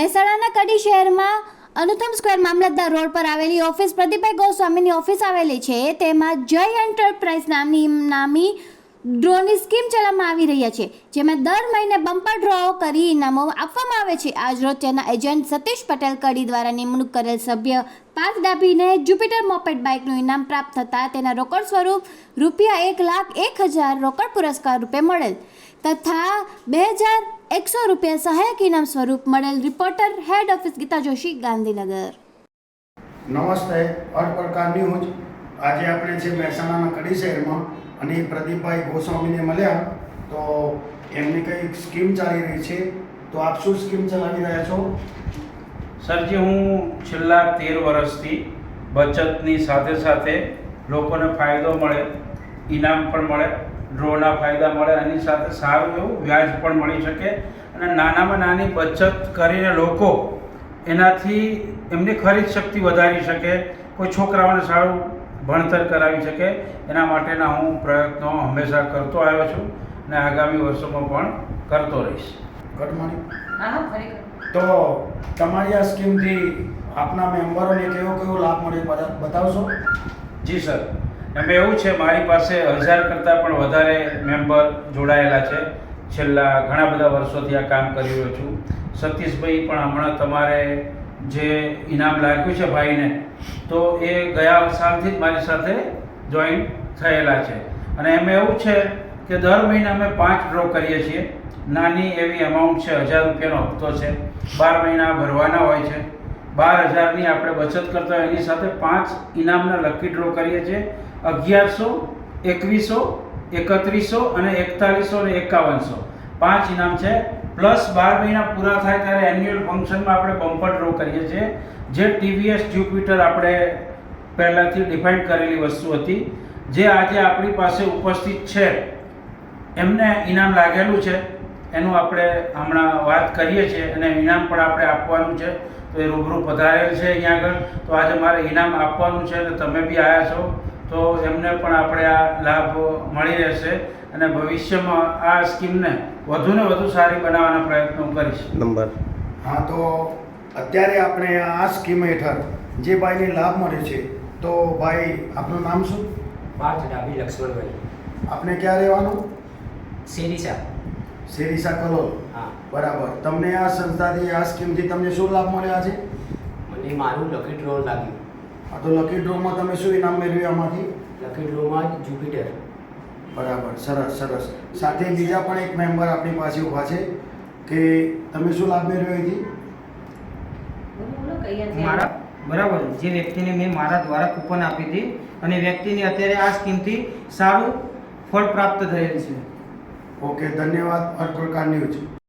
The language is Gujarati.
મહેસાણાના કડી શહેરમાં અનુતમ સ્ક્વેર મામલતદાર રોડ પર આવેલી ઓફિસ પ્રદીપભાઈ ગોસ્વામીની ઓફિસ આવેલી છે. તેમાં જય એન્ટરપ્રાઇઝ નામની નામી ડ્રોની સ્કીમ ચલાવવામાં આવી રહ્યા છે, જેમાં દર મહિને બમ્પર ડ્રો કરી ઇનામો આપવામાં આવે છે. આજરોજ તેના એજન્ટ સતીશ પટેલ કડી દ્વારા નિમણૂક કરેલ સભ્ય પાર્થ ડાભીને જુપિટર મોપેડ બાઇકનું ઇનામ પ્રાપ્ત થતાં તેના રોકડ સ્વરૂપ રૂપિયા એક લાખ એક હજાર રોકડ પુરસ્કાર રૂપે મળેલ. તથા બે હજાર એકસો રૂપિયા સહાયક ઇનામ સ્વરૂપ મળેલ reporter head office Geeta Joshi Gandhinagar. નમસ્તે. અર્થ પ્રકાર ન્યૂઝ. આજે આપણે છે મહેસાણાના કડી શહેરમાં અને પ્રદીપભાઈ ગોસ્વામીને મળ્યા તો એમની કંઈક સ્કીમ ચાલી રહી છે? તો આપ શું સ્કીમ ચલાવી રહ્યા છો? સરજી હું છેલ્લા તેર વર્ષથી બચતની સાથે સાથે લોકોને ફાયદો મળે ઇનામ પણ મળે ડ્રોના ફાયદા મળે એની સાથે સારું એવું વ્યાજ પણ મળી શકે. અને નાનામાં નાની બચત કરીને લોકો એનાથી એમની ખરીદ શક્તિ વધારી શકે કોઈ છોકરાઓને સારું ભણતર કરાવી શકે એના માટેના હું પ્રયત્નો હંમેશા કરતો આવ્યો છું અને આગામી વર્ષોમાં પણ કરતો રહીશ. ગુડ મોર્નિંગ હા હા ખરેખર તો તમારી આ સ્કીમથી આપના મેમ્બરોને કેવો કેવો લાભ મળે બતા- બતાવશો? જી સર. એમાં એવું છે, મારી પાસે હજાર કરતાં પણ વધારે મેમ્બર જોડાયેલા છે. છેલ્લા ઘણા બધા વર્ષોથી આ કામ કરી રહ્યો છું. સતીશભાઈ પણ હમણાં તમારે જે ઇનામ લાગ્યું છે ભાઈને, તો એ ગયા સાલથી જ મારી સાથે જોઈન થયેલા છે. અને એમાં એવું છે કે દર મહિને અમે પાંચ ડ્રો કરીએ છીએ. નાની એવી અમાઉન્ટ છે, હજાર રૂપિયાનો હપ્તો છે. બાર મહિના ભરવાના હોય છે. બાર હજારની આપણે બચત કરતા હોય, એની સાથે પાંચ ઇનામના લકી ડ્રો કરીએ છીએ. અગિયારસો, એકવીસો, એકત્રીસો અને એકતાલીસો અને એકાવનસો. પાંચ ઇનામ છે. પ્લસ બાર મહિના પૂરા થાય ત્યારે એન્યુઅલ ફંક્શનમાં આપણે બમ્પર ડ્રો કરીએ છીએ. જે ટીવીએસ જ્યુપિટર આપણે પહેલાંથી ડિફાઇન કરેલી વસ્તુ હતી. જે આજે આપણી પાસે ઉપસ્થિત છે. એમને ઇનામ લાગેલું છે. એનું આપણે હમણાં વાત કરીએ છીએ અને ઇનામ પણ આપણે આપવાનું છે. તો એ રૂબરૂ પધારેલ છે અહીંયા આગળ. તો આજે મારે ઇનામ આપવાનું છે અને તમે બી આવ્યા છો. તો એમને પણ આપણે આ લાભ મળી રહેશે અને ભવિષ્યમાં આ સ્કીમને વધુને વધુ સારી બનાવવાના પ્રયત્નો કરીશ. નંબર. હા તો અત્યારે આપણે આ સ્કીમ હેઠળ જે ભાઈને લાભ મળ્યો છે તો ભાઈ આપનું નામ શું? પાર્થ ડાભી લક્ષ્મણભાઈ. આપને ક્યાં રહેવાનું? શેરીસા. શેરીસા કલોલ. હા. બરાબર. તમને આ સંસ્થાથી આ સ્કીમથી તમને શું લાભ મળ્યા છે? મને મારું લકી ડ્રો લાગ્યું. આ તો લકી ડ્રોમાં તમે શું ઇનામ મેળવ્યું આમાંથી? લકી ડ્રોમાં જુપિટર બરાબર સરસ સરસ. સાથે બીજા પણ એક મેમ્બર આપણી પાસે ઊભા છે કે તમે શું લાભ મેળવ્યો અહીંથી મારા? બરાબર. જે વ્યક્તિને મેં મારા દ્વારા કૂપન આપી હતી અને વ્યક્તિને અત્યારે આ સ્કીમથી સારું ફળ પ્રાપ્ત થયેલ છે. ઓકે ધન્યવાદ. પ્રકાર ન્યૂઝ.